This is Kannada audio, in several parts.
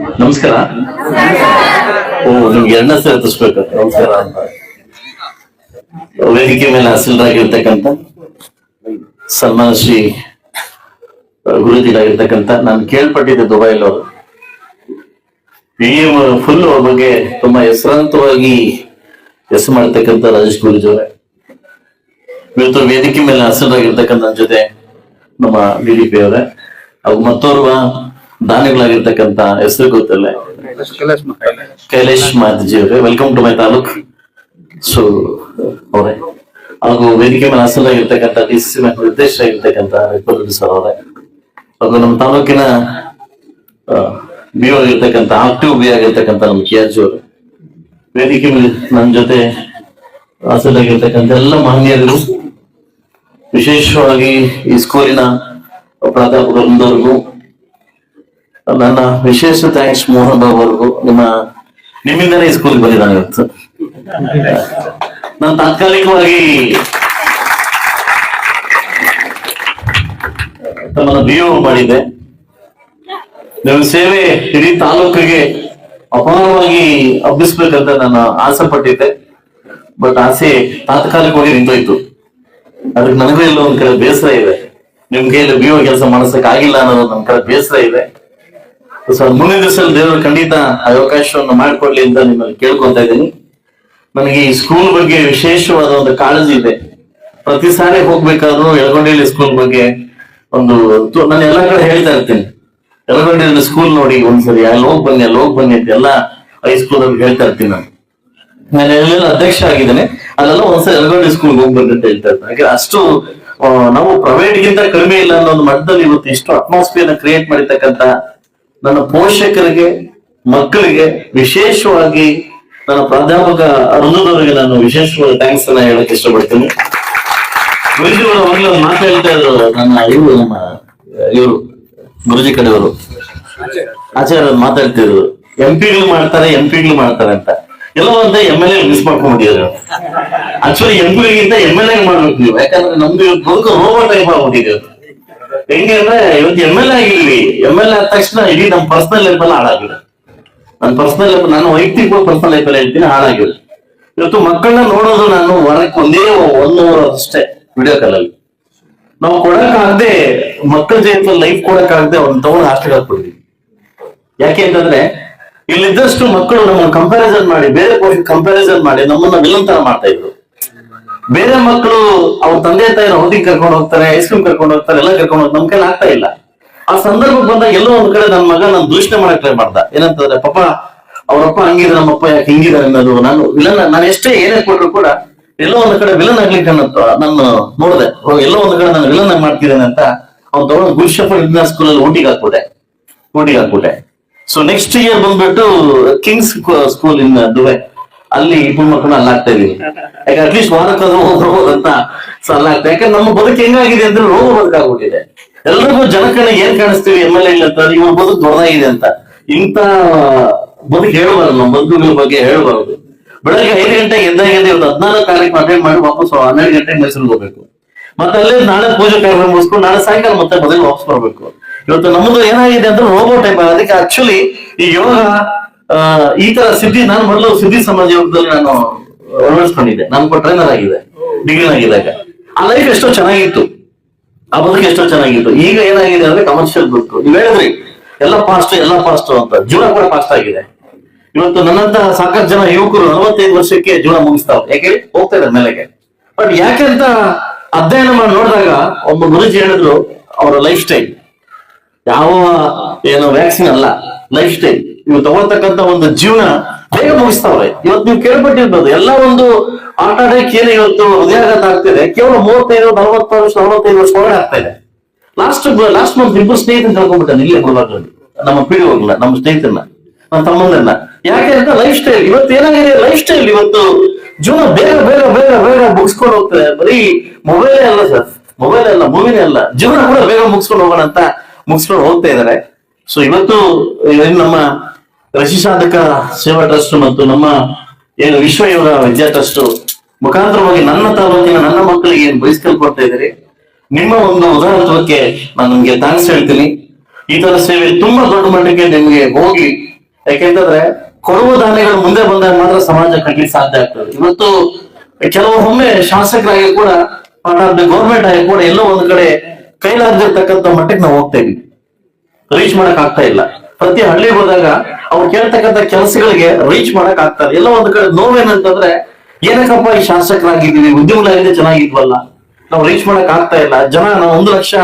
ನಮಸ್ಕಾರ. ಓ, ನಿಮ್ಗೆ ಎರಡನೇ ಸಲ ಹತ್ತಿಸ್ಬೇಕು ನಮಸ್ಕಾರ ಅಂತ. ವೇದಿಕೆ ಮೇಲೆ ಹಸಿರಾಗಿರ್ತಕ್ಕಂಥ ಸನ್ಮಾನ ಶ್ರೀ ಗುರುಜಿರಾಗಿರ್ತಕ್ಕಂಥ ನಾನು ಕೇಳ್ಪಟ್ಟಿದ್ದೆ ದುಬೈಲ್ ಅವರು. ಈ ಫುಲ್ ಅವ್ರ ಬಗ್ಗೆ ತುಂಬಾ ಹೆಸರಾಂತವಾಗಿ ಹೆಸರು ಮಾಡ್ತಕ್ಕಂಥ ರಾಜೇಶ್ ಗುರುಜಿ ಅವರೇ. ಇವತ್ತು ವೇದಿಕೆ ಮೇಲೆ ಹಸಿರಾಗಿರ್ತಕ್ಕಂಥ ನನ್ನ ಜೊತೆ ನಮ್ಮ ಡಿ ಡಿ ಪಿ ಅವರೇ. ಹಾಗೂ ಮತ್ತೋರ್ವ ದಾನಿಗಳಾಗಿರ್ತಕ್ಕಂಥ ಹೆಸರು ಗೊತ್ತಿಲ್ಲ? ಕೈಲೇಶ್ ಮಾತಾಜಿ ಅವರೇ. Welcome to my taluk. So ಅವರೇ, ಹಾಗೂ ವೇದಿಕೆ ಮೇಲೆ ಹಾಸನಾಗಿರ್ತಕ್ಕಂಥ ಡಿ ಸಿ ನಿರ್ದೇಶಕರಾಗಿರ್ತಕ್ಕಂಥ ರಿಪೋರ್ಟ್ ಸರ್ ಅವರೇ. ಹಾಗೂ ನಮ್ಮ ತಾಲೂಕಿನ ಬಿ ಆಗಿರ್ತಕ್ಕಂಥ ಆಕ್ಟಿವ್ ಬಿ ಆಗಿರ್ತಕ್ಕಂಥ ನಮ್ಮ ಕೆ ಅಜ್ಜಿ ಅವರು. ವೇದಿಕೆ ಮೇಲೆ ನನ್ನ ಜೊತೆ ಹಾಸನಾಗಿರ್ತಕ್ಕಂಥ ಎಲ್ಲ ಮಾನ್ಯರು ವಿಶೇಷವಾಗಿ ಈ ಸ್ಕೂಲಿನ ಪ್ರಾಧ್ಯಾಪಕರು ವೃಂದವರಿಗೂ ನನ್ನ ವಿಶೇಷ ಥ್ಯಾಂಕ್ಸ್ ಮೋಹನ್ ಬಾಬು ಅವ್ರಿಗೂ ನಿಮ್ಮ ನಿಮ್ಮಿಂದನೇ ಸ್ಕೂಲ್ಗೆ ಬಂದಿದ್ದಾನೆ ಇವತ್ತು. ನಾನು ತಾತ್ಕಾಲಿಕವಾಗಿ ತಮ್ಮನ್ನ ಬಿ ಮಾಡಿದೆ ನಿಮ್ಮ ಸೇವೆ ಇಡೀ ತಾಲೂಕಿಗೆ ಅಪಾರವಾಗಿ ಹಬ್ಬಿಸ್ಬೇಕಂತ ನಾನು ಆಸೆ ಪಟ್ಟಿದ್ದೆ. ಬಟ್ ಆಸೆ ತಾತ್ಕಾಲಿಕವಾಗಿ ನಿಂತೋಯ್ತು. ಅದಕ್ಕೆ ನನಗೂ ಎಲ್ಲ ಒಂದ್ ಕಡೆ ಬೇಸರ ಇದೆ. ನಿಮ್ಗೆ ಇಲ್ಲಿ ಬಿ ಕೆಲಸ ಮಾಡಿಸಕ್ ಆಗಿಲ್ಲ ಅನ್ನೋದು ನಮ್ ಕಡೆ ಬೇಸರ ಇದೆ. ಮುಂದಿನ ದಿವಸ ದೇವರು ಖಂಡಿತ ಅವಕಾಶವನ್ನು ಮಾಡಿಕೊಡ್ಲಿ ಅಂತ ನಿಮ್ಮಲ್ಲಿ ಕೇಳ್ಕೊತಾ ಇದ್ದೀನಿ. ನನಗೆ ಈ ಸ್ಕೂಲ್ ಬಗ್ಗೆ ವಿಶೇಷವಾದ ಒಂದು ಕಾಳಜಿ ಇದೆ. ಪ್ರತಿ ಸಾರಿ ಹೋಗ್ಬೇಕಾದ್ರೂ ಎಳಗೊಂಡಿಲಿ ಸ್ಕೂಲ್ ಬಗ್ಗೆ ಒಂದು ನಾನು ಎಲ್ಲ ಕಡೆ ಹೇಳ್ತಾ ಇರ್ತೀನಿ. ಎಳಗೊಂಡಿಲಿ ಸ್ಕೂಲ್ ನೋಡಿ ಒಂದ್ಸರಿ, ಅಲ್ಲಿ ಹೋಗ್ ಬನ್ನಿ, ಅಲ್ಲಿ ಹೋಗ್ ಬನ್ನಿ ಅಂತ ಎಲ್ಲ ಹೈಸ್ಕೂಲ್ ಅಲ್ಲಿ ಹೇಳ್ತಾ ಇರ್ತೀನಿ ನಾನು. ನಾನು ಎಲ್ಲೆಲ್ಲ ಅಧ್ಯಕ್ಷ ಆಗಿದ್ದೇನೆ. ಅಲ್ಲೆಲ್ಲ ಒಂದ್ಸಲ ಎಲ್ಗೊಂಡಿ ಸ್ಕೂಲ್ ಹೋಗ್ಬೇಕು ಅಂತ ಹೇಳ್ತಾ ಇರ್ತಾರೆ ಹಾಗೆ ಅಷ್ಟು ನಾವು ಪ್ರೈವೇಟ್ ಗಿಂತ ಕಡಿಮೆ ಇಲ್ಲ ಅನ್ನೋ ಒಂದು ಮಟ್ಟದಲ್ಲಿ ಇವತ್ತು ಇಷ್ಟು ಅಟ್ಮಾಸ್ಫಿಯರ್ ಕ್ರಿಯೇಟ್ ಮಾಡಿರ್ತಕ್ಕಂತ ನನ್ನ ಪೋಷಕರಿಗೆ, ಮಕ್ಕಳಿಗೆ ವಿಶೇಷವಾಗಿ ನನ್ನ ಪ್ರಾಧ್ಯಾಪಕ ವೃಂದದವರಿಗೆ ನಾನು ವಿಶೇಷವಾದ ಥ್ಯಾಂಕ್ಸ್ ಅನ್ನ ಹೇಳಕ್ ಇಷ್ಟಪಡ್ತೀನಿ. ಗುರುಜಿಗಳು ಅವಾಗಲೇ ಒಂದು ಮಾತು ಹೇಳ್ತಾ ಇದ್ರು, ನನ್ನ ಇವರು ನಮ್ಮ, ಇವರು ಗುರುಜಿ ಕಡೆಯವರು. ಆಚಾರ್ಯ ಮಾತಾಡ್ತಿದ್ರು ಎಂ ಪಿಗಳು ಮಾಡ್ತಾರೆ ಎಂ ಪಿಗಳು ಮಾಡ್ತಾರೆ ಅಂತ. ಎಲ್ಲೋ ಅಂತ ಎಂ ಎಲ್ ಎ ಮಿಸ್ ಮಾಡ್ಕೊಂಡ್ಬಿಟ್ಟಿದ್ರು ಆಕ್ಚುಲಿ ಎಂ ಪಿಗಳಿಗಿಂತ ಎಂ ಎಲ್ ಎ ಮಾಡ್ಬೇಕು ನೀವು. ಯಾಕಂದ್ರೆ ನಮ್ದು ಬದುಕು ರೋಬೋ ಟೈಪ್ ಆಗ್ಬಿಟ್ಟಿದೆ ಹೆಂಗೆ ಅಂದ್ರೆ ಇವತ್ತು ಎಂ ಎಲ್ ಎ ಆಗಿರ್ಲಿ ಎಂ ಎಲ್ ಎ ಆದ ತಕ್ಷಣ ಇಡೀ ನಮ್ಮ ಪರ್ಸನಲ್ ಲೈಫ್ ಎಲ್ಲ ಹಾಳಾಗಿದೆ. ನನ್ನ ಪರ್ಸನಲ್ ಲೈಫ್ ನಾನು ವೈಯಕ್ತಿಕ ಪರ್ಸನಲ್ ಲೈಫ್ ಅಲ್ಲಿ ಹೇಳ್ತೀನಿ, ಹಾಳಾಗಿದೆ. ಇವತ್ತು ಮಕ್ಕಳನ್ನ ನೋಡೋದು ನಾನು ವಾರಕ್ಕೆ ಒಂದೇ ಅವರ್ ಅಷ್ಟೇ ವಿಡಿಯೋ ಕಾಲಲ್ಲಿ ನಾವು ಕೊಡಕ್ಕಾಗದೆ, ಮಕ್ಕಳ ಜೊತೆ ಲೈಫ್ ಕೊಡಕ್ಕಾಗದೆ ಒಂದ್ ತಗೊಂಡು ಹಾಸ್ಟೆಲ್ ಹಾಕ್ಬಿಡ್ತೀವಿ. ಯಾಕೆ ಅಂತಂದ್ರೆ, ಇಲ್ಲಿದ್ದಷ್ಟು ಮಕ್ಕಳು ನಮ್ಮ ಕಂಪ್ಯಾರಿಸನ್ ಮಾಡಿ, ಬೇರೆ ಕಂಪ್ಯಾರಿಸನ್ ಮಾಡಿ ನಮ್ಮನ್ನ ವಿಲಂತರ ತರ ಮಾಡ್ತಾ ಇದ್ರು. ಬೇರೆ ಮಕ್ಕಳು ಅವ್ರ ತಂದೆ ತಾಯಿನ ಔಟಿಂಗ್ ಕರ್ಕೊಂಡು ಹೋಗ್ತಾರೆ ಐಸ್ ಕ್ರೀಮ್ ಕರ್ಕೊಂಡು ಹೋಗ್ತಾರೆ, ಎಲ್ಲ ಕರ್ಕೊಂಡು ಹೋಗ್ತಾರೆ ನಮ್ ಕೈಲಿ ಆಗ್ತಾ ಇಲ್ಲ. ಆ ಸಂದರ್ಭಕ್ಕೆ ಬಂದಾಗ ಎಲ್ಲೋ ಒಂದ್ ಕಡೆ ನನ್ನ ಮಗ ನಾನು ದೂಷಣೆ ಮಾಡಕ್ ಟ್ರೈ ಮಾಡ್ದ. ಏನಂತಂದ್ರೆ ಪಾಪ ಅವರಪ್ಪ ಹಂಗಿದ್ರೆ ನಮ್ಮಪ್ಪ ಯಾಕೆ ಹಿಂಗಿದ್ದಾರೆ ಅನ್ನೋದು ನಾನು ವಿಲನ್ ನಾನು ಎಷ್ಟೇ ಏನೇ ಕೊಟ್ರು ಕೂಡ ಎಲ್ಲೋ ಒಂದ್ ಕಡೆ ವಿಲನ್ ಆಗ್ಲಿಕ್ಕೆ ನನ್ನ ನಾನು ನೋಡಿದೆ. ಎಲ್ಲೋ ಒಂದ್ ಕಡೆ ನಾನು ವಿಲನ್ ಆಗಿ ಮಾಡ್ತಿದ್ದೇನೆ ಅಂತ ಅವ್ನು ತಗೊಂಡು ಗುರುಶಪ್ಪ ವಿಜ್ಞಾನ ಸ್ಕೂಲ್ ಅಲ್ಲಿ ಹಾಕ್ಬಿಟ್ಟೆ. ಊಟಿಗೆ ಹಾಕ್ಬಿಟ್ಟೆ. ಸೊ ನೆಕ್ಸ್ಟ್ ಇಯರ್ ಬಂದ್ಬಿಟ್ಟು ಕಿಂಗ್ಸ್ ಸ್ಕೂಲ್ ಇನ್ ದುಬೈ ಅಲ್ಲಿ ಇಬ್ಬರು ಮಕ್ಕಳನ್ನ ಅಲ್ಲಾಗ್ತಾ ಇದೀವಿ ಯಾಕೆ ಅಟ್ಲೀಸ್ಟ್ ವಾರಕ್ಕಾದ್ರೂ ಅಂತ ಸೊ ಅಲ್ಲಿ ಆಗ್ತಾ ಯಾಕಂದ್ರೆ ನಮ್ಮ ಬದುಕು ಹೆಂಗಾಗಿದೆ ಅಂದ್ರೆ ರೋಗ ಬದುಕಾಗ್ಬಿಟ್ಟಿದೆ ಎಲ್ರಿಗೂ ಜನಕಣ ಏನ್ ಕಾಣಿಸ್ತೀವಿ ಎಂ ಎಲ್ ಎ ಅಂತ ಇವ್ರ ಬದುಕು ದೊಡ್ಡದಾಗಿದೆ ಅಂತ. ಇಂತ ಬದುಕು ಹೇಳ್ಬಾರ್ದು, ನಮ್ಮ ಬಂಧುಗಳ ಬಗ್ಗೆ ಹೇಳ್ಬಾರ್ದು. ಬೆಳಗ್ಗೆ ಐದು ಗಂಟೆಗೆ ಎದ್ದಾಗಿದೆ ಇವತ್ತು ಹದಿನಾರು ತಾರೀಕು ಅಟೆಂಡ್ ಮಾಡಿ ವಾಪಸ್ ಹನ್ನೆರಡು ಗಂಟೆಗೆ ಮೈಸೂರಿಗೆ ಹೋಗ್ಬೇಕು. ಮತ್ತೆ ಅಲ್ಲೇ ನಾಳೆ ಪೂಜೆ ಕಾರ್ಯಕ್ರಮ ಮುಗಿಸ್ಕೊಂಡು ನಾಳೆ ಸಾಯಂಕಾಲ ಮತ್ತೆ ಮದುವೆ ವಾಪಸ್ ಬರ್ಬೇಕು. ಇವತ್ತು ನಮ್ಮದು ಏನಾಗಿದೆ ಅಂದ್ರೆ ರೋಬೋಟ್ ಟೈಪ್ ಅದಕ್ಕೆ ಆಕ್ಚುಲಿ ಈ ಯೋಗ ಈ ತರ ಸಿದ್ಧಿ, ನಾನು ಮೊದಲು ಸಿದ್ಧಿ ಸಮಾಜ ಯೋಗದಲ್ಲಿ ನಾನು ಅಳವಡಿಸ್ಕೊಂಡಿದ್ದೆ ನಾನು ಟ್ರೈನರ್ ಆಗಿದೆ ಡಿಗ್ರಿ ಆಗಿದ್ದಾಗ. ಆ ಲೈಫ್ ಎಷ್ಟೋ ಚೆನ್ನಾಗಿತ್ತು. ಆ ಬದುಕು ಎಷ್ಟೋ ಚೆನ್ನಾಗಿತ್ತು. ಈಗ ಏನಾಗಿದೆ ಅಂದ್ರೆ ಕಮರ್ಷಿಯಲ್ ಬದುಕು. ನೀವು ಹೇಳಿದ್ರಿ, ಎಲ್ಲ ಫಾಸ್ಟ್ ಎಲ್ಲ ಫಾಸ್ಟ್ ಅಂತ. ಜೀವನ ಕೂಡ ಫಾಸ್ಟ್ ಆಗಿದೆ. ಇವತ್ತು ನನ್ನಂತ ಸಾಕಷ್ಟು ಜನ ಯುವಕರು ನಲವತ್ತೈದು ವರ್ಷಕ್ಕೆ ಜೀವನ ಮುಗಿಸ್ತಾವ್ ಯಾಕೆ ಹೋಗ್ತಾ ಇದ್ದಾರೆ ಮೇಲೆಗೆ ಬಟ್ ಯಾಕೆ ಅಂತ ಅಧ್ಯಯನ ಮಾಡಿ ನೋಡಿದಾಗ ಒಬ್ಬ ಗುರುಜಿ ಹೇಳಿದ್ರು, ಅವರ ಲೈಫ್ ಸ್ಟೈಲ್ ಯಾವ, ಏನು ವ್ಯಾಕ್ಸಿನ್ ಅಲ್ಲ ಲೈಫ್ ಸ್ಟೈಲ್ ನೀವು ತಗೊಳ್ತಕ್ಕಂತ ಒಂದು ಜೀವನ ಬೇಗ ಮುಗಿಸ್ತಾವ್ರೆ. ಇವತ್ತು ನೀವು ಕೇಳ್ಪಟ್ಟಿರ್ಬೋದು, ಎಲ್ಲ ಒಂದು ಆಟ ಆಡಕ್ಕೆ ಏನು ಇವತ್ತು ಹೃದಯಾಘಾತ ಆಗ್ತಿದೆ, ಕೇವಲ ಮೂವತ್ತೈದು, ನಲವತ್ತು ವರ್ಷ, ನಲವತ್ತೈದು ವರ್ಷ ಒಳಗಡೆ ಆಗ್ತಾ ಇದೆ. ಲಾಸ್ಟ್ ಲಾಸ್ಟ್ ಮಂತ್ ಇಬ್ಬರು ಸ್ನೇಹಿತನ ಕಳ್ಕೊಂಡ್ಬಿಟ್ಟೆ ಇಲ್ಲೇ ಗುಲ್ಬರ್ಗದಲ್ಲಿ. ನಮ್ಮ ಪೀಳಿ ಹೋಗಲ್ಲ ನಮ್ಮ ಸ್ನೇಹಿತರನ್ನ, ನಮ್ಮ ತಮ್ಮಂದನ್ನ ಯಾಕೆ ಅಂತ ಲೈಫ್ ಸ್ಟೈಲ್ ಇವತ್ತು ಏನಾಗಿದೆ ಲೈಫ್ ಸ್ಟೈಲ್ ಇವತ್ತು ಜೀವನ ಬೇಗ ಬೇಗ ಬೇಗ ಬೇಗ ಮುಗಿಸ್ಕೊಂಡು ಹೋಗ್ತಾರೆ. ಬರೀ ಮೊಬೈಲೇ ಅಲ್ಲ ಸರ್ ಮೊಬೈಲ್ ಅಲ್ಲ ಮೂವಿನೇ ಅಲ್ಲ. ಜೀವನ ಕೂಡ ಬೇಗ ಮುಗಿಸ್ಕೊಂಡು ಹೋಗೋಣ ಅಂತ ಮುಗಿಸ್ಕೊಂಡು ಹೋಗ್ತಾ ಇದಾರೆ ಸೊ ಇವತ್ತು ನಮ್ಮ ಕೃಷಿ ಸಾಧಕ ಸೇವಾ ಟ್ರಸ್ಟ್ ಮತ್ತು ನಮ್ಮ ಏನು ವಿಶ್ವ ಯೋಗ ವಿದ್ಯಾ ಟ್ರಸ್ಟ್ ಮುಖಾಂತರವಾಗಿ ನನ್ನ ತಾಲೂಕಿನ ನನ್ನ ಮಕ್ಕಳಿಗೆ ಏನು ಬಯಸ್ಕೊಳ್ಕೊಡ್ತಾ ಇದ್ದೀರಿ, ನಿಮ್ಮ ಒಂದು ಉದಾಹರಣತ್ವಕ್ಕೆ ನಾನು ನಿಮ್ಗೆ ಥ್ಯಾಂಕ್ಸ್ ಹೇಳ್ತೀನಿ. ಈ ತರ ಸೇವೆ ತುಂಬಾ ದೊಡ್ಡ ಮಟ್ಟಕ್ಕೆ ನಿಮ್ಗೆ ಹೋಗಿ, ಯಾಕೆಂತಂದ್ರೆ ಕೊಡುವ ದಾನಿಗಳು ಮುಂದೆ ಬಂದಾಗ ಮಾತ್ರ ಸಮಾಜ ಕಟ್ಟಲಿಕ್ಕೆ ಸಾಧ್ಯ ಆಗ್ತದೆ. ಇವತ್ತು ಕೆಲವೊಮ್ಮೆ ಶಾಸಕರಾಗಿ ಕೂಡ ಗೌರ್ಮೆಂಟ್ ಆಗಿ ಕೂಡ ಎಲ್ಲೋ ಒಂದ್ ಕಡೆ ಕೈಲಾಗದಿರ್ತಕ್ಕಂಥ ಮಟ್ಟಕ್ಕೆ ನಾವು ಹೋಗ್ತಾ ರೀಚ್ ಮಾಡಕ್ ಆಗ್ತಾ ಇಲ್ಲ. ಪ್ರತಿ ಹಳ್ಳಿಗೆ ಹೋದಾಗ ಅವ್ರು ಕೇಳ್ತಕ್ಕಂಥ ಕೆಲಸಗಳಿಗೆ ರೀಚ್ ಮಾಡಕ್ ಆಗ್ತಾರೆ ಎಲ್ಲ ಒಂದ್ ಕಡೆ ನೋವೇನಂತಂದ್ರೆ, ಏನಕ್ಕಪ್ಪ ಈ ಶಾಸಕರಾಗಿದ್ದೀವಿ, ಉದ್ಯಮದಲ್ಲಿ ಚೆನ್ನಾಗಿದ್ವಲ್ಲ, ನಾವು ರೀಚ್ ಮಾಡಕ್ ಆಗ್ತಾ ಇಲ್ಲ. ಜನ, ನಾವು ಒಂದು ಲಕ್ಷ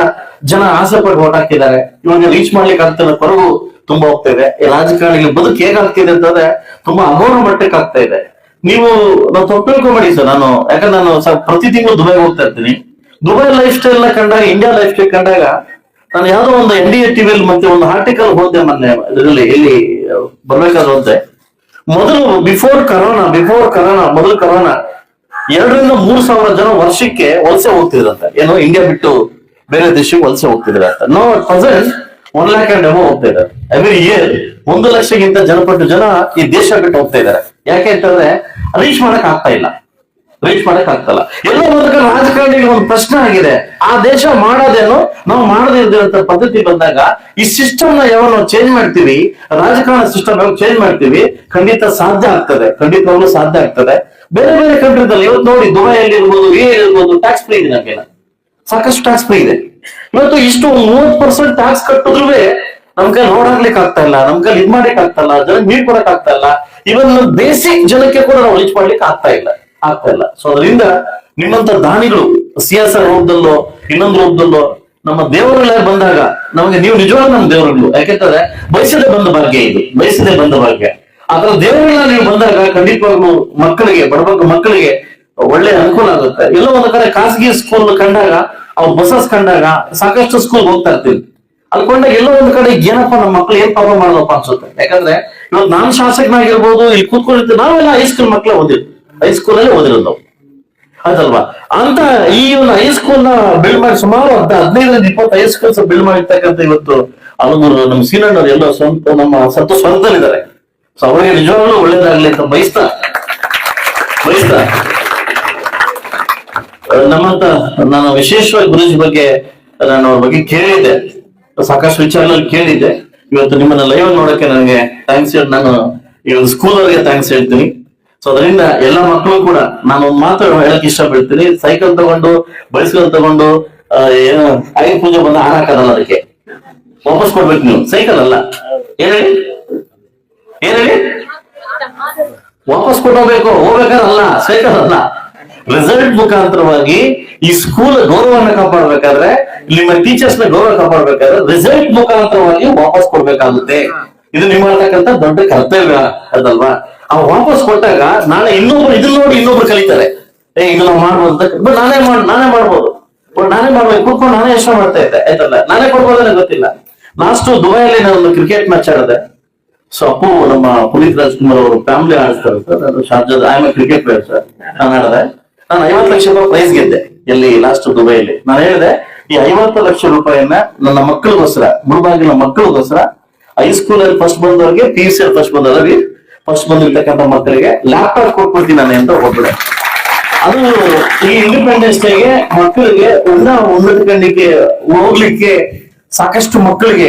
ಜನ ಆಸೆ ಪಟ್ಟು ಓಟ್ ಹಾಕಿದ್ದಾರೆ ಇವಾಗ ರೀಚ್ ಮಾಡ್ಲಿಕ್ಕೆ ಆಗ್ತಿಲ್ಲ, ಕೊರಗು ತುಂಬಾ ಹೋಗ್ತಾ ಇದೆ. ಈ ರಾಜಕಾರಣಿಗಳ ಬದುಕು ಹೇಗಾಗ್ತಿದೆ ಅಂತಂದ್ರೆ, ತುಂಬಾ ಅಘೋರ ಮಟ್ಟಕ್ಕೆ ಆಗ್ತಾ ಇದೆ. ನೀವು, ನಾವು ತಪ್ಪು ತಿಳ್ಕೊಂಬೇಡಿ ಸರ್, ನಾನು, ಯಾಕಂದ್ರೆ ನಾನು ಪ್ರತಿ ತಿಂಗಳು ದುಬೈ ಹೋಗ್ತಾ ಇರ್ತೀನಿ. ದುಬೈ ಲೈಫ್ ಸ್ಟೈಲ್ ಕಂಡಾಗ ಇಂಡಿಯಾ ಲೈಫ್ ಸ್ಟೈಲ್ ಕಂಡಾಗ ನಾನು ಯಾವುದೋ ಒಂದು ಎನ್ ಡಿ ಎ ಟಿವಿಯಲ್ಲಿ ಮತ್ತೆ ಒಂದು ಆರ್ಟಿಕಲ್ ಹೋದೆ ಮೊನ್ನೆ, ಇದರಲ್ಲಿ ಇಲ್ಲಿ ಬರ್ಬೇಕಾದ್ರೆ ಮೊದಲು ಬಿಫೋರ್ ಕರೋನಾ ಬಿಫೋರ್ ಕರೋನಾ ಮೊದಲು ಕರೋನಾ ಎರಡರಿಂದ ಮೂರು ಸಾವಿರ ಜನ ವರ್ಷಕ್ಕೆ ವಲಸೆ ಹೋಗ್ತಿದ್ರಂತೆ. ಏನು ಇಂಡಿಯಾ ಬಿಟ್ಟು ಬೇರೆ ದೇಶಕ್ಕೆ ವಲಸೆ ಹೋಗ್ತಿದ್ರಂತೆ. No present one lakh and above ಹೋಗ್ತಾ ಇದ್ದಾರೆ. ಎವ್ರಿ ಇಯರ್ ಒಂದು ಲಕ್ಷಕ್ಕಿಂತ ಜನಪಟ್ಟು ಜನ ಈ ದೇಶ ಬಿಟ್ಟು ಹೋಗ್ತಾ ಇದ್ದಾರೆ. ಯಾಕೆ ಅಂತಂದ್ರೆ ರೀಚ್ ಮಾಡಕ್ ಆಗ್ತಾ ಇಲ್ಲ. ರೀಚ್ ಮಾಡಕ್ ಆಗ್ತಲ್ಲ ಎಲ್ಲ ಕಡೆ ರಾಜಕಾರಣಿಗೆ ಒಂದು ಪ್ರಶ್ನೆ ಆಗಿದೆ. ಆ ದೇಶ ಮಾಡೋದೇನು? ನಾವು ಮಾಡದೇ ಪದ್ಧತಿ ಬಂದಾಗ ಈ ಸಿಸ್ಟಮ್ನ ಯಾವಾಗ ನಾವು ಚೇಂಜ್ ಮಾಡ್ತೀವಿ? ರಾಜಕಾರಣ ಸಿಸ್ಟಮ್ ನಾವು ಚೇಂಜ್ ಮಾಡ್ತೀವಿ? ಖಂಡಿತ ಸಾಧ್ಯ ಆಗ್ತದೆ. ಖಂಡಿತವಾಗ್ಲೂ ಸಾಧ್ಯ ಆಗ್ತದೆ. ಬೇರೆ ಬೇರೆ ಕಂಟ್ರಿದಲ್ಲಿ ಇವತ್ತು ನೋಡಿ, ದುಬೈಯಲ್ಲಿ ಇರ್ಬೋದು ಇರ್ಬೋದು ಟ್ಯಾಕ್ಸ್ ಫ್ರೀ ಇದೆ ನಮಗೆ ಸಾಕಷ್ಟು ಟ್ಯಾಕ್ಸ್ ಫ್ರೀ ಇದೆ. ಇವತ್ತು ಇಷ್ಟು ಮೂವತ್ ಪರ್ಸೆಂಟ್ ಟ್ಯಾಕ್ಸ್ ಕಟ್ಟಿದ್ರು ನಮ್ ಕೈ ನೋಡಾಗ್ಲಿಕ್ಕೆ ಆಗ್ತಾ ಇಲ್ಲ. ನಮ್ ಕೈ ಇದ್ ಮಾಡ್ಲಿಕ್ಕೆ ಆಗ್ತಾ ಇಲ್ಲ. ಜನ ನೀರ್ ಕೊಡಕ್ ಆಗ್ತಾ ಇಲ್ಲ ಇವನ್ ಬೇಸಿಕ್ ಜನಕ್ಕೆ ಕೂಡ ನಾವು ರೀಚ್ ಮಾಡ್ಲಿಕ್ಕೆ ಆಗ್ತಾ ಇಲ್ಲ. ಆಗ್ತಾ ಇಲ್ಲ. ಸೊ ಅದರಿಂದ ನಿಮ್ಮಂತ ದಾನಿಗಳು ಸಿಯಾಸ ರೂಪದಲ್ಲೋ, ಇನ್ನೊಂದು ರೂಪದಲ್ಲೋ, ನಮ್ಮ ದೇವರುಗಳೇ ಬಂದಾಗ ನಮಗೆ ನೀವು ನಿಜವಾಗ್ಲೂ ನಮ್ಮ ದೇವರುಗಳು. ಯಾಕೆಂತಂದ್ರೆ, ಬಯಸದೆ ಬಂದ ಭಾಗ್ಯ ಇದು. ಬಯಸದೆ ಬಂದ ಭಾಗ್ಯ. ಅದರ ದೇವರುಗಳ ನೀವು ಬಂದಾಗ ಖಂಡಿತವಾಗ್ಲು ಮಕ್ಕಳಿಗೆ ಬಡಬಗ್ಗ ಮಕ್ಕಳಿಗೆ ಒಳ್ಳೆ ಅನುಕೂಲ ಆಗುತ್ತೆ. ಎಲ್ಲೋ ಒಂದು ಕಡೆ ಖಾಸಗಿ ಸ್ಕೂಲ್ ಕಂಡಾಗ, ಅವ್ರು ಬಸಸ್ ಕಂಡಾಗ ಸಾಕಷ್ಟು ಸ್ಕೂಲ್ ಹೋಗ್ತಾ ಇರ್ತೀವಿ. ಅಲ್ಕೊಂಡಾಗ ಎಲ್ಲೋ ಒಂದು ಕಡೆ ಏನಪ್ಪ ನಮ್ಮ ಮಕ್ಳು ಏನ್ ಪಾಪ ಮಾಡೋದಪ್ಪ ಅನ್ಸುತ್ತೆ. ಯಾಕಂದ್ರೆ, ಇವತ್ತು ನಾನ್ ಶಾಸಕನಾಗಿರ್ಬೋದು, ಇಲ್ಲಿ ಕೂತ್ಕೊಂಡಿರ್ತೀವಿ. ನಾವೆಲ್ಲ ಹೈಸ್ಕೂಲ್ ಮಕ್ಕಳೇ ಓದಿದ್ವಿ ಹೈಸ್ಕೂಲ್ ಅಲ್ಲಿ ಓದಿರೋದು ನಾವು. ಅದಲ್ವಾ ಅಂತ ಈ ಒಂದು ಹೈಸ್ಕೂಲ್ನ ಬಿಲ್ಡ್ ಮಾಡಿ ಸುಮಾರು ಹದ್ ಹದಿನೈದರಿಂದ ಇಪ್ಪತ್ತು ಹೈಸ್ಕೂಲ್ಸ್ ಬಿಲ್ಡ್ ಮಾಡಿರ್ತಕ್ಕಂಥ ಇವತ್ತು ಹಲವರು ನಮ್ಮ ಸೀನಣ್ಣವ್ರು ಎಲ್ಲ ಸ್ವಂತ ನಮ್ಮ ಸತ್ತು ಸ್ವಂತದಲ್ಲಿದ್ದಾರೆ. ಸೊ ಅವರಿಗೆ ನಿಜವಾಗ್ಲೂ ಒಳ್ಳೇದಾಗ್ಲಿ ಅಂತ ಬಯಸ್ತಾ. ಬಯಸ್ತಾ. ನಮ್ಮಂತ ನಾನು ವಿಶೇಷವಾಗಿ ಗುರುಜಿ ಬಗ್ಗೆ ನಾನು ಅವ್ರ ಬಗ್ಗೆ ಕೇಳಿದ್ದೆ. ಸಾಕಷ್ಟು ವಿಚಾರಗಳಲ್ಲಿ ಕೇಳಿದ್ದೆ. ಇವತ್ತು ನಿಮ್ಮನ್ನ ಲೈವ್ ನೋಡಕ್ಕೆ ನನಗೆ ಥ್ಯಾಂಕ್ಸ್ ಹೇಳಿ ನಾನು ಸ್ಕೂಲ್ ಅವರಿಗೆ ಥ್ಯಾಂಕ್ಸ್ ಹೇಳ್ತೀನಿ. ಸೊ ಅದರಿಂದ ಎಲ್ಲ ಮಕ್ಕಳು ಕೂಡ ನಾನು ಒಂದು ಮಾತು ಹೇಳಕ್ ಇಷ್ಟಪಡ್ತೀನಿ. ಸೈಕಲ್ ತಗೊಂಡು ಬೈಸ್ಕಲ್ ತಗೊಂಡು ಏನು ಆಯುಧ ಪೂಜೆ ಬಂದ ಹಾಕೋದಲ್ಲ ಅದಕ್ಕೆ. ವಾಪಸ್ ಕೊಡ್ಬೇಕು ನೀವು. ಸೈಕಲ್ ಅಲ್ಲ. ಏನ್ ಹೇಳಿ? ಏನ್ ಹೇಳಿ? ವಾಪಸ್ ಕೊಟ್ಟೋಗ್ಬೇಕು ಹೋಗ್ಬೇಕಾದ್ರೆ ಅಲ್ಲ ಸೈಕಲ್ ಅಲ್ಲ. ರಿಸಲ್ಟ್ ಮುಖಾಂತರವಾಗಿ ಈ ಸ್ಕೂಲ್ ಗೌರವನ ಕಾಪಾಡ್ಬೇಕಾದ್ರೆ, ನಿಮ್ಮ ಟೀಚರ್ಸ್ನ ಗೌರವ ಕಾಪಾಡ್ಬೇಕಾದ್ರೆ ರಿಸಲ್ಟ್ ಮುಖಾಂತರವಾಗಿ ವಾಪಸ್ ಕೊಡ್ಬೇಕಾಗುತ್ತೆ. ಇದು ನಿಮ್ಮ ಮಾಡ್ತಕ್ಕಂಥ ದೊಡ್ಡ ಕರ್ತವ್ಯ ಅದಲ್ವಾ? ಆ ವಾಪಸ್ ಕೊಟ್ಟಾಗ ನಾಳೆ ಇನ್ನೊಬ್ರು ಇದನ್ನ ನೋಡಿ ಇನ್ನೊಬ್ರು ಕಲಿತಾರೆ. ಏ ಇದು ನಾವು ಮಾಡ್ಬೋದು ಅಂತ ನಾನೇ ಮಾಡ್ ನಾನೇ ಮಾಡ್ಬೋದು. ಬಟ್ ನಾನೇ ಮಾಡ್ಬೇಕು. ಕೂತ್ಕೊಂಡು ನಾನೇ ಯೋಚನೆ ಮಾಡ್ತಾ ಇದ್ದೆ. ಆಯ್ತಲ್ಲ? ನಾನೇ ಕೊಡ್ಬೋದೇ ನನಗೆ ಗೊತ್ತಿಲ್ಲ. ಲಾಸ್ಟ್ ದುಬೈಯಲ್ಲಿ ನಾನು ಕ್ರಿಕೆಟ್ ಮ್ಯಾಚ್ ಆಡಿದೆ. ಸೊ ಅಪ್ಪು ನಮ್ಮ ಪುನೀತ್ ರಾಜ್ಕುಮಾರ್ ಅವರು ಫ್ಯಾಮಿಲಿ ಆಡಿಸ್ತಾರೆ ಸರ್ ನಾನು ಶಾರ್ಜಾದ ಐ ಕ್ರಿಕೆಟ್ ಪ್ಲೇಯರ್ ಸರ್ ನಾನು ಆಡಿದೆ. ನಾನು ಐವತ್ತು ಲಕ್ಷ ರೂಪಾಯಿ ಪ್ರೈಸ್ ಗೆದ್ದೆ ಎಲ್ಲಿ? ಲಾಸ್ಟ್ ದುಬೈಯಲ್ಲಿ. ನಾನು ಹೇಳಿದೆ, ಈ ಐವತ್ತು ಲಕ್ಷ ರೂಪಾಯಿಯನ್ನ ನನ್ನ ಮಕ್ಕಳಿಗೋಸ್ಕರ ಮುಳುಬಾಗಿನ ಮಕ್ಕಳಿಗೋಸ್ಕರ ಹೈಸ್ಕೂಲ್ ಅಲ್ಲಿ ಫಸ್ಟ್ ಬಂದವರಿಗೆ ಪಿ ಯು ಸಿ ಅಲ್ಲಿ ಫಸ್ಟ್ ಬಂದವರಿಗೆ ಫಸ್ಟ್ ಬಂದಿರ್ತಕ್ಕಂಥ ಮಕ್ಕಳಿಗೆ ಲ್ಯಾಪ್ಟಾಪ್ ಕೊಟ್ಬಿಡ್ತೀನಿ ನಾನು ಅಂತ ಹೋಗ್ಬಿಡ. ಅದು ಈ ಇಂಡಿಪೆಂಡೆನ್ಸ್ ಡೇಗೆ ಮಕ್ಕಳಿಗೆ ಉನ್ನ ಉನ್ನತ ಕಂಡಿಗೆ ಹೋಗ್ಲಿಕ್ಕೆ ಸಾಕಷ್ಟು ಮಕ್ಕಳಿಗೆ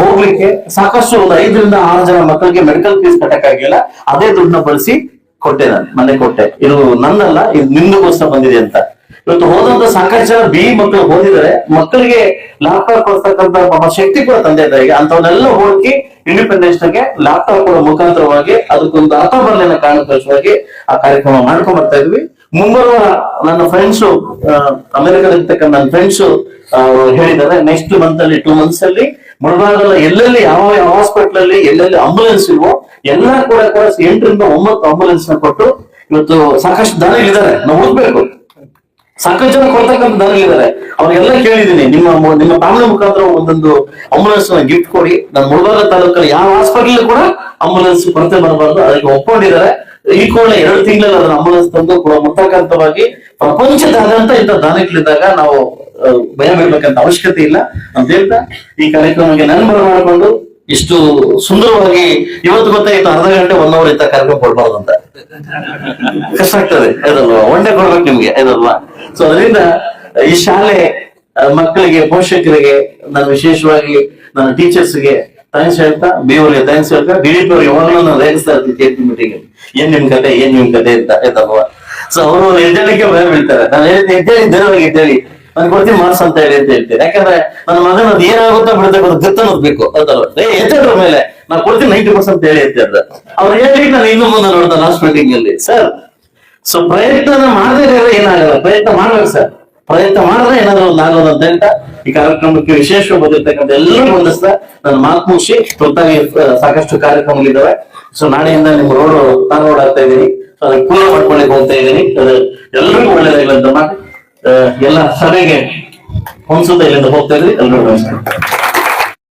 ಹೋಗ್ಲಿಕ್ಕೆ ಸಾಕಷ್ಟು ಒಂದು ಐದರಿಂದ ಆರು ಜನ ಮಕ್ಕಳಿಗೆ ಮೆಡಿಕಲ್ ಫೀಸ್ ಕಟ್ಟಕ್ಕಾಗಿಲ್ಲ. ಅದೇ ದುಡ್ಡನ್ನ ಬಳಸಿ ಕೊಟ್ಟೆ ನಾನು ಮನೆ ಕೊಟ್ಟೆ. ಇದು ನನ್ನಲ್ಲ, ಇದು ನಿಮ್ಗೋಸ್ಕರ ಬಂದಿದೆ ಅಂತ. ಇವತ್ತು ಹೋದಂತ ಸಾಕಷ್ಟು ಜನ ಬಿ ಮಕ್ಕಳು ಓದಿದರೆ ಮಕ್ಕಳಿಗೆ ಲ್ಯಾಪ್ಟಾಪ್ ಕೊಡ್ತಕ್ಕಂತ ಶಕ್ತಿ ಕೂಡ ತಂದೆ ತಾಯಿಗೆ ಅಂತವನ್ನೆಲ್ಲ ಹೋಗಿ ಇಂಡಿಪೆಂಡೆನ್ಸ್ಗೆ ಲ್ಯಾಪ್ಟಾಪ್ ಕೊಡೋ ಮುಖಾಂತರವಾಗಿ ಅದಕ್ಕೊಂದು ಅರ್ಥ ಬರಲಿನ ಕಾರಣಕ್ಕೋಸ್ಕರವಾಗಿ ಆ ಕಾರ್ಯಕ್ರಮ ಮಾಡ್ಕೊಂಡ್ ಬರ್ತಾ ಇದ್ವಿ. ಮುಂಬರುವ ನನ್ನ ಫ್ರೆಂಡ್ಸ್ ಅಮೆರಿಕದಲ್ಲಿರ್ತಕ್ಕಂಥ ನನ್ನ ಫ್ರೆಂಡ್ಸ್ ಹೇಳಿದ್ದಾರೆ ನೆಕ್ಸ್ಟ್ ಮಂತ್ ಅಲ್ಲಿ ಟೂ ಮಂತ್ಸ್ ಅಲ್ಲಿ ಮುಳಬಾಗಲ ಎಲ್ಲೆಲ್ಲಿ ಯಾವ ಯಾವ ಹಾಸ್ಪಿಟಲ್ ಅಲ್ಲಿ, ಎಲ್ಲೆಲ್ಲಿ ಆಂಬುಲೆನ್ಸ್ ಇಲ್ವೋ, ಎಲ್ಲ ಕೂಡ ಕೂಡ ಎಂಟರಿಂದ ಒಂಬತ್ತು ಆಂಬುಲೆನ್ಸ್ನ ಕೊಟ್ಟು ಇವತ್ತು ಸಾಕಷ್ಟು ದಾನಿಗಳಿದ್ದಾರೆ ನಾವು ಹೋಗ್ಬೇಕು. ಸಾಕಷ್ಟು ಜನ ಕೊಡ್ತಕ್ಕಂಥ ದಾನಿಗಳಿದ್ದಾರೆ ಅವ್ರಿಗೆಲ್ಲ ಕೇಳಿದ್ದೀನಿ, ನಿಮ್ಮ ನಿಮ್ಮ ಫ್ಯಾಮಿಲಿ ಮುಖಾಂತರ ಒಂದೊಂದು ಆಂಬುಲೆನ್ಸ್ನ ಗಿಫ್ಟ್ ಕೊಡಿ. ನಾನು ಮುಳಬಾಗ ತಾಲೂಕಲ್ಲಿ ಯಾವ ಹಾಸ್ಪಿಟಲ್ ಕೂಡ ಆಂಬುಲೆನ್ಸ್ ಕೊರತೆ ಬರಬಾರ್ದು. ಅದಕ್ಕೆ ಒಪ್ಕೊಂಡಿದ್ದಾರೆ. ಈ ಕೋಣೆ ಎರಡು ತಿಂಗಳಲ್ಲಿ ಅದನ್ನ ಆಂಬುಲೆನ್ಸ್ ತಂದು ಕೂಡ ಮುಖಾಂತರವಾಗಿ ಪ್ರಪಂಚದಾದ್ಯಂತ ಇಂಥ ದಾನಿಗಳಿದ್ದಾಗ ನಾವು ಭಯ ಬೀಳ್ಬೇಕಂತ ಅವಶ್ಯಕತೆ ಇಲ್ಲ. ಅಂತ ಹೇಳ್ತಾ, ಈ ಕಾರ್ಯಕ್ರಮಕ್ಕೆ ನಾನು ಮಾಡಿಕೊಂಡು ಇಷ್ಟು ಸುಂದರವಾಗಿ ಇವತ್ತು ಗೊತ್ತಾಯ್ತು ಅರ್ಧ ಗಂಟೆ ಒನ್ ಅವರ್ ಇತ್ತ ಕಾರ್ಯಕ್ರಮ ಕೊಡ್ಬಾರ್ದು ಅಂತ. ಕಷ್ಟ ಆಗ್ತದೆ ಅದಲ್ವಾ ಒಂದೇ ಕೊಡ್ಬೇಕು ನಿಮ್ಗೆ ಅದಲ್ವಾ ಸೊ ಅದರಿಂದ ಈ ಶಾಲೆ ಮಕ್ಕಳಿಗೆ, ಪೋಷಕರಿಗೆ ನಾನು ವಿಶೇಷವಾಗಿ ನನ್ನ ಟೀಚರ್ಸ್ಗೆ ಥ್ಯಾಂಕ್ಸ್ ಹೇಳ್ತಾ ಬೇವರಿಗೆ ಥ್ಯಾಂಕ್ಸ್ ಹೇಳ್ತಾ ಪಿ ಅವ್ರಿಗೆ ಯಾವಾಗಲೂ ನಾನು ರೇಗಿಸ್ತಾ ಇರ್ತೀನಿ ಪಿ ಮೀಟಿಂಗ್ ಏನ್ ನಿಮ್ ಕತೆ, ಏನ್ ನಿಮ್ ಕತೆ ಅಂತ ಆಯ್ತಲ್ವಾ ಸೊ ಅವರು ಭಯ ಬೀಳ್ತಾರೆ. ನಾನು ಹೇಳ್ತೀನಿ, ಎದ್ದೇಳಿ ಎದ್ದೇಳಿ. ನಾನು ಕೊಡ್ತೀನಿ ಮಾಡ್ಸ ಅಂತ ಹೇಳಿ ಅಂತ ಹೇಳ್ತೀನಿ ಯಾಕಂದ್ರೆ ನನ್ನ ಮಗನ ಅದು ಏನಾಗುತ್ತೋ ಬಿಡುತ್ತೆ ಗೊತ್ತು ಗತ್ತು ಅನ್ನೋದ್ಬೇಕು ಹೌದಲ್ವ ಏ ಎದ್ದೇಳ್ರ ಮೇಲೆ ನಾನು ಕೊಡ್ತೀನಿ ನೈಂಟಿ ಪರ್ಸೆಂಟ್ ಹೇಳಿ ಅಂತ ಹೇಳ್ದ ಅವ್ರು ಹೇಳಿ ನಾನು ಇನ್ನು ಮುಂದೆ ನೋಡ್ದೆ ಲಾಸ್ಟ್ ಮೀಟಿಂಗ್ ಅಲ್ಲಿ. ಸರ್ ಸೊ ಪ್ರಯತ್ನ ಮಾಡದೇ ಏನಾಗಲ್ಲ. ಪ್ರಯತ್ನ ಮಾಡ್ಬೇಕು ಸರ್ ಪ್ರಯತ್ನ ಮಾಡಿದ್ರೆ ಏನಾದ್ರು ಒಂದು ಆಗೋದು ಅಂತ ಹೇಳ್ತಾ ಈ ಕಾರ್ಯಕ್ರಮಕ್ಕೆ ವಿಶೇಷ ಬಂದಿರ್ತಕ್ಕಂಥ ಎಲ್ಲರೂ ಬಂದಿಸ್ತಾ ನನ್ನ ಮಾತು ಮುಗಿಸಿ ತುರ್ತಾಗಿ ಸಾಕಷ್ಟು ಕಾರ್ಯಕ್ರಮಗಳಿದ್ದಾವೆ. ಸೊ ನಾಳೆಯಿಂದ ನಿಮ್ ರೋಡ್ ನಾನು ರೋಡ್ ಆಗ್ತಾ ಇದೀನಿ ಸೊ ಅದಕ್ಕೆ ಪೂರ್ಣ ಮಾಡ್ಕೊಳ್ಳಿಕ್ಕೆ ಹೋಗ್ತಾ ಇದ್ದೀನಿ. ಎಲ್ಲರಿಗೂ ಒಳ್ಳೇದಾಗಿಲ್ಲ ಅಂತ ಆ, ಎಲ್ಲ ಸಭೆಗೆ ಹೊಂದಿಸುತ್ತಾ ಇಲ್ಲಿಂದ ಹೋಗ್ತಾ ಇದ್ವಿ ಎಲ್ಲರೂ ನಮಸ್ಕಾರ